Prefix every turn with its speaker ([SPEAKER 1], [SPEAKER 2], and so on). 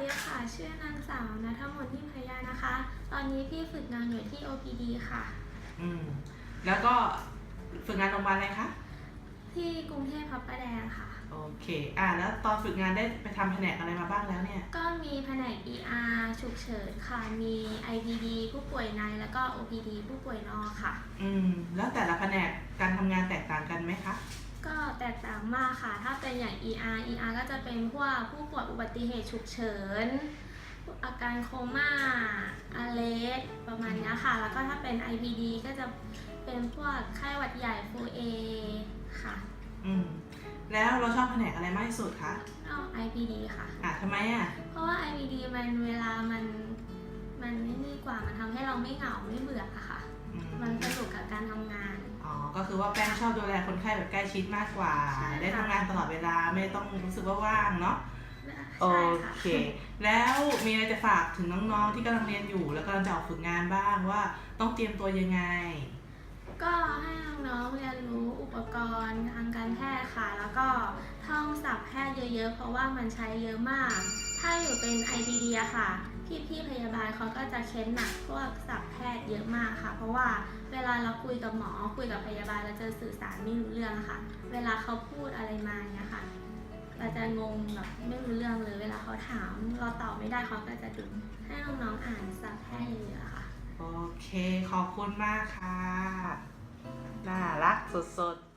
[SPEAKER 1] ดีค่ะ ชื่อนางสาวนัทมนต์ทิพยานะคะ ตอนนี้พี่ฝึกงานอยู่ที่ OPD ค่ะ
[SPEAKER 2] อืม แล้วก็ฝึกงานโรงพยาบาลอะไรคะ
[SPEAKER 1] ที่กรุงเทพพระประแดงค่ะ
[SPEAKER 2] โอเค อ่า แล้วตอนฝึกงานได้ไปทำแผนกอะไรมาบ้างแล้วเนี่ย
[SPEAKER 1] ก็มีแผนก ER ฉุกเฉินค่ะ มี IPD ผู้ป่วยใน แล้วก็ OPD ผู้ป่วยนอกค่ะ
[SPEAKER 2] อืม แล้วแต่ละแผ มา
[SPEAKER 1] กค่ะ ถ้าเป็นอย่าง ER ER ก็จะเป็นพวกผู้ป่วยอุบัติเหตุฉุกเฉิน อาการโคม่าอาเลสประมาณเนี้ยค่ะ แล้วก็ถ้าเป็น IPD ก็จะเป็นพวกไข้หวัดใหญ่ฟูเอค่ะ
[SPEAKER 2] อืมแล้วเราชอบแผนกอะไรมากที่สุดคะ
[SPEAKER 1] เอา IPD ค่ะ
[SPEAKER 2] อะทำไมอะ
[SPEAKER 1] เพราะว่า IPD มันเวลามันมันไม่นี่กว่า มันทำให้เราไม่เหงาไม่เบื่ออะค่ะ
[SPEAKER 2] อืม
[SPEAKER 1] มันสนุกกับการทำงาน
[SPEAKER 2] อ๋อ ก็คือว่าแป้งชอบดูแลคนไข้แบบใกล้ชิดมากกว่า
[SPEAKER 1] ใช่ค่ะ
[SPEAKER 2] ได้ทำงานตลอดเวลาไม่ต้องรู้สึกว่าว่างเนาะโอ
[SPEAKER 1] ใช่ค่ะ
[SPEAKER 2] เค แล้วมีอะไรจะฝากถึงน้องๆที่กำลังเรียนอยู่ แล้วกำลังจะออกฝึกงานบ้างว่าต้องเตรียมตัวยังไง
[SPEAKER 1] ก็ให้น้องๆเรียนรู้อุปกรณ์ทางการแพทย์ค่ะ แล้วก็ ท่องศัพท์แพทย์เยอะๆ เพราะว่ามันใช้เยอะมาก ถ้าอยู่เป็น IBD อะค่ะ พี่ๆพยาบาลเขาก็จะเค้นหนักพวกศัพท์แพทย์เยอะมากค่ะ เพราะว่าเวลาเราคุยกับหมอคุยกับพยาบาลเราจะสื่อสารไม่รู้เรื่องค่ะ เวลาเขาพูดอะไรมาเนี้ยค่ะ เราจะงงแบบไม่รู้เรื่องเลย เวลาเขาถามเราตอบไม่ได้เขาก็จะดึงให้น้องๆอ่านศัพท์แพทย์เยอะๆค่ะ
[SPEAKER 2] โอเค ขอบคุณมากค่ะ น่ารักสุดๆ